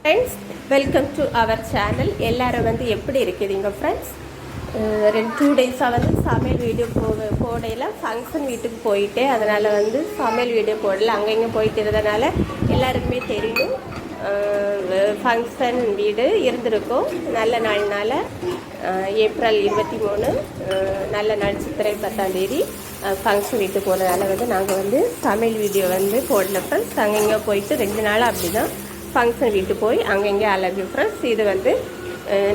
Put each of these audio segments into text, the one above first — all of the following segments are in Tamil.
Friends welcome to our channel எல்லாரும் வந்து எப்படி இருக்குதுங்க ஃப்ரெண்ட்ஸ் ரெண்டு டூ டேஸாக வந்து சமையல் வீடியோ போக போடையில் ஃபங்க்ஷன் வீட்டுக்கு போயிட்டு அதனால் வந்து சமையல் வீடியோ போடல. அங்கே இங்கே போயிட்டு இருந்ததுனால எல்லாருக்குமே தெரியும். ஃபங்க்ஷன் வீடு இருந்திருக்கும். நல்ல நாள்னால ஏப்ரல் இருபத்தி மூணு நல்ல நாள் சித்திரை பத்தாம் தேதி ஃபங்க்ஷன் வீட்டுக்கு போனதால் வந்து நாங்கள் வந்து சமையல் வீடியோ வந்து போடல ஃப்ரெண்ட்ஸ் அங்கே இங்கே போயிட்டு ரெண்டு நாள் அப்படி தான் ஃபங்க்ஷன் வீட்டு போய் அங்கங்கே அழகு ஃப்ரெண்ட்ஸ் இது வந்து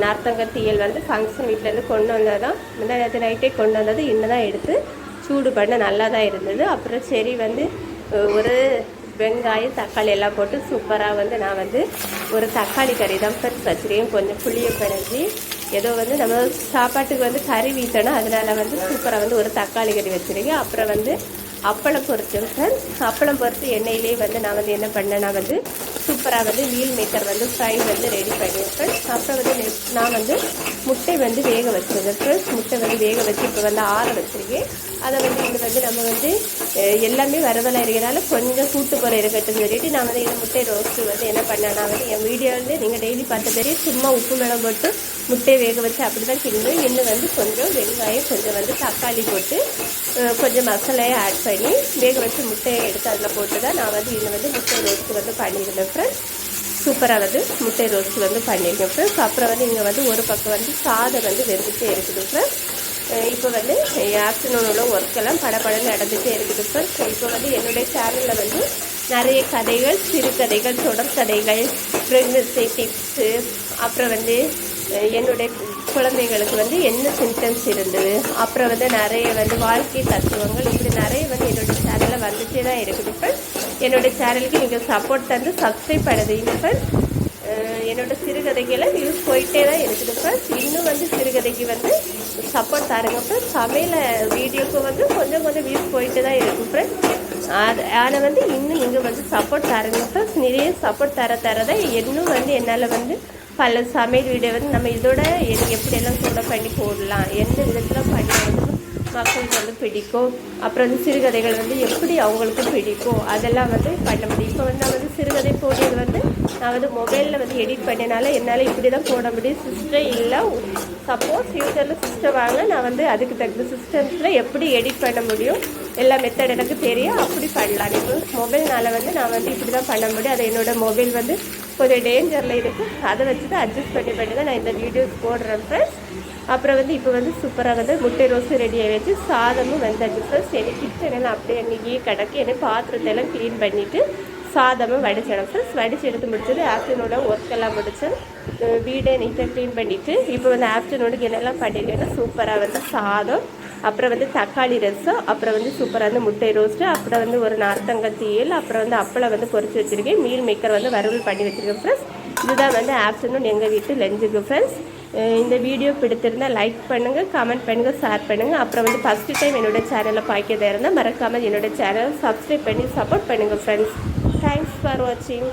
நார்த்தங்கத்தியல் வந்து ஃபங்க்ஷன் வீட்டிலேருந்து கொண்டு வந்தது தான் முந்தா நேற்று நைட்டே கொண்டு வந்தது இன்னும் தான் எடுத்து சூடு பண்ண நல்லா தான் இருந்தது. அப்புறம் சரி வந்து ஒரு வெங்காயம் தக்காளி எல்லாம் போட்டு சூப்பராக வந்து நான் வந்து ஒரு தக்காளி கறி தான் ஃபர்ஸ்ட் வச்சுருக்கேன். கொஞ்சம் புளியை பிணைஞ்சி ஏதோ வந்து நம்ம சாப்பாட்டுக்கு வந்து கறி வீசணும் அதனால் வந்து சூப்பராக வந்து ஒரு தக்காளி கறி வச்சுருக்கேன். அப்புறம் வந்து அப்பளம் பொரிச்சேன் ஃப்ரெண்ட்ஸ் அப்பளம் பொரித்து எண்ணெயிலே வந்து நான் வந்து என்ன பண்ணேன்னா வந்து சூப்பராக வந்து மீல் மேக்கர் வந்து ஃப்ரை வந்து ரெடி பண்ணியிருப்பேன் அப்புறம் வந்து நான் வந்து முட்டை வந்து வேக வச்சிருந்தேன் ஃப்ரெண்ட்ஸ் முட்டை வந்து வேக வச்சு இப்போ வந்து ஆற வச்சிருக்கேன். அதை வந்து இது வந்து நம்ம வந்து எல்லாமே வரவலை இருக்கிறனால கொஞ்சம் கூட்டு போகிற இருக்கட்டும் சொல்லிட்டு நான் வந்து இந்த முட்டை ரோஸ்ட்டு வந்து என்ன பண்ணேன்? நான் வந்து என் வீடியோ வந்து நீங்கள் டெய்லி பார்த்த பெரிய சும்மா உப்பு மிளகு போட்டு முட்டையை வேக வச்சு அப்படி தான் கிண்டுவேன் இன்னும் வந்து கொஞ்சம் வெங்காயம் கொஞ்சம் வந்து தக்காளி போட்டு கொஞ்சம் மசாலையை ஆட் பண்ணி வேக வச்சு முட்டையை எடுத்து அதில் போட்டு தான் நான் வந்து இதில் வந்து முட்டை ரோஸ்ட்டு வந்து பண்ணியிருந்தேன். ஃப்ரெண்ட்ஸ் சூப்பராக வந்து முட்டை ரோஸ்ட் வந்து பண்ணியிருக்கேன் ஃப்ரெண்ட்ஸ் அப்புறம் வந்து இங்கே வந்து ஒரு பக்கம் வந்து சாதம் வந்து வெந்துகிட்டே இருக்குது ஃப்ரெண்ட்ஸ் இப்போ வந்து ஆஃப்டர்நூனில் ஒர்க்கெல்லாம் படப்படம் நடந்துகிட்டே இருக்குது ஃப்ரெண்ட்ஸ் இப்போ வந்து என்னுடைய சேனலில் வந்து நிறைய கதைகள் சிறுகதைகள் தொடர் கதைகள் ப்ரெக்னன்சி டிப்ஸு அப்புறம் வந்து என்னுடைய குழந்தைங்களுக்கு வந்து என்ன சிம்டம்ஸ் இருந்தது? அப்புறம் வந்து நிறைய வந்து வாழ்க்கை தத்துவங்கள் இப்படி நிறைய வந்து என்னுடைய சேனலில் வந்துட்டே தான் இருக்குது. ஃப்ரெண்ட்ஸ் என்னுடைய சேனலுக்கு நீங்கள் சப்போர்ட் தந்து சப்ஸ்கிரைப் பண்ணுறீங்க ஃப்ரெண்ட்ஸ் என்னோடய என்னோட சிறுகதைகளை வியூஸ் போயிட்டே தான் இருக்குது. ஃப்ரெண்ட்ஸ் இன்னும் வந்து சிறுகதைக்கு வந்து சப்போர்ட் தருங்க. ஃப்ரெண்ட்ஸ் சமையல வீடியோக்கு வந்து கொஞ்சம் கொஞ்சம் வியூஸ் போயிட்டு தான் இருக்கும் ஃப்ரெண்ட்ஸ் அது அதை வந்து இன்னும் நீங்கள் வந்து சப்போர்ட் தருங்க. ஃப்ரெண்ட்ஸ் நிறைய சப்போர்ட் தர தர தான் இன்னும் வந்து என்னால் வந்து பல சமையல் வீடியோ வந்து நம்ம இதோட எப்படியெல்லாம் சூடாக பண்ணி போடலாம் எந்த விதத்தில் பண்ணி வந்து மக்களுக்கு வந்து பிடிக்கும். அப்புறம் வந்து சிறுகதைகள் வந்து எப்படி அவங்களுக்கு பிடிக்கும் அதெல்லாம் வந்து பண்ண முடியும். இப்போ வந்து நான் வந்து சிறுகதை போடுறது வந்து நான் வந்து மொபைலில் வந்து எடிட் பண்ணினால என்னால் இப்படி தான் போட முடியும். சிஸ்டம் இல்லை சப்போஸ் ஃப்யூச்சரில் சிஸ்டம் வாங்க நான் வந்து அதுக்கு தகுந்த சிஸ்டம்ஸில் எப்படி எடிட் பண்ண முடியும் எல்லா மெத்தட் எனக்கு தெரியும் அப்படி பண்ணலாம். இப்போ மொபைல்னால் வந்து நான் வந்து இப்படி தான் பண்ண முடியும். அது என்னோடய மொபைல் வந்து கொஞ்சம் டேஞ்சரில் இருக்குது அதை வச்சு தான் அட்ஜஸ்ட் பண்ணி பண்ணி தான் நான் இந்த வீடியோஸ் போடுறேன் ஃப்ரெண்ட்ஸ் அப்புறம் வந்து இப்போ வந்து சூப்பராக வந்து முட்டை ரோஸும் ரெடி ஆகிடுச்சு சாதமும் வெந்தாச்சு ஃப்ரெண்ட்ஸ் எனக்கு கிச்சனெல்லாம் அப்படியே அங்கேயே கிடக்கு. எனக்கு பாத்திரத்தெல்லாம் க்ளீன் பண்ணிவிட்டு சாதமும் வடிச்சிடும் ஃப்ரெண்ட்ஸ் வடிச்சு எடுத்து முடிச்சது ஆஃப்டர்நூனோட ஒர்க்கெல்லாம் முடிச்சு அஹ் வீடை நீட்டாக க்ளீன் பண்ணிவிட்டு இப்போ வந்து ஆஃப்டர்நூனுக்கு என்னெல்லாம் பண்ணியிருக்கேன்னா சூப்பராக வந்து சாதம் அப்புறம் வந்து தக்காளி ரசம் அப்புறம் வந்து சூப்பராக வந்து முட்டை ரோஸ்ட்டு அப்புறம் வந்து ஒரு நார்த்தங்காய் தீயல் அப்புறம் வந்து அப்பளம் வந்து பொறிச்சு வச்சுருக்கேன். மீல் மேக்கர் வந்து வறுவல் பண்ணி வச்சுருக்கேன் ஃப்ரெண்ட்ஸ் இதுதான் வந்து ஆஃப்டர்நூன் எங்கள் வீட்டு லஞ்சுக்கு ஃப்ரெண்ட்ஸ் இந்த வீடியோ பிடித்திருந்தால் லைக் பண்ணுங்கள் கமெண்ட் பண்ணுங்கள் ஷேர் பண்ணுங்கள் அப்புறம் வந்து ஃபஸ்ட்டு டைம் என்னோடய சேனலில் பார்க்கதாக இருந்தால் மறக்காமல் என்னோட சேனலை சப்ஸ்கிரைப் பண்ணி சப்போர்ட் பண்ணுங்கள் ஃப்ரெண்ட்ஸ் தேங்க்ஸ் ஃபார் வாட்சிங்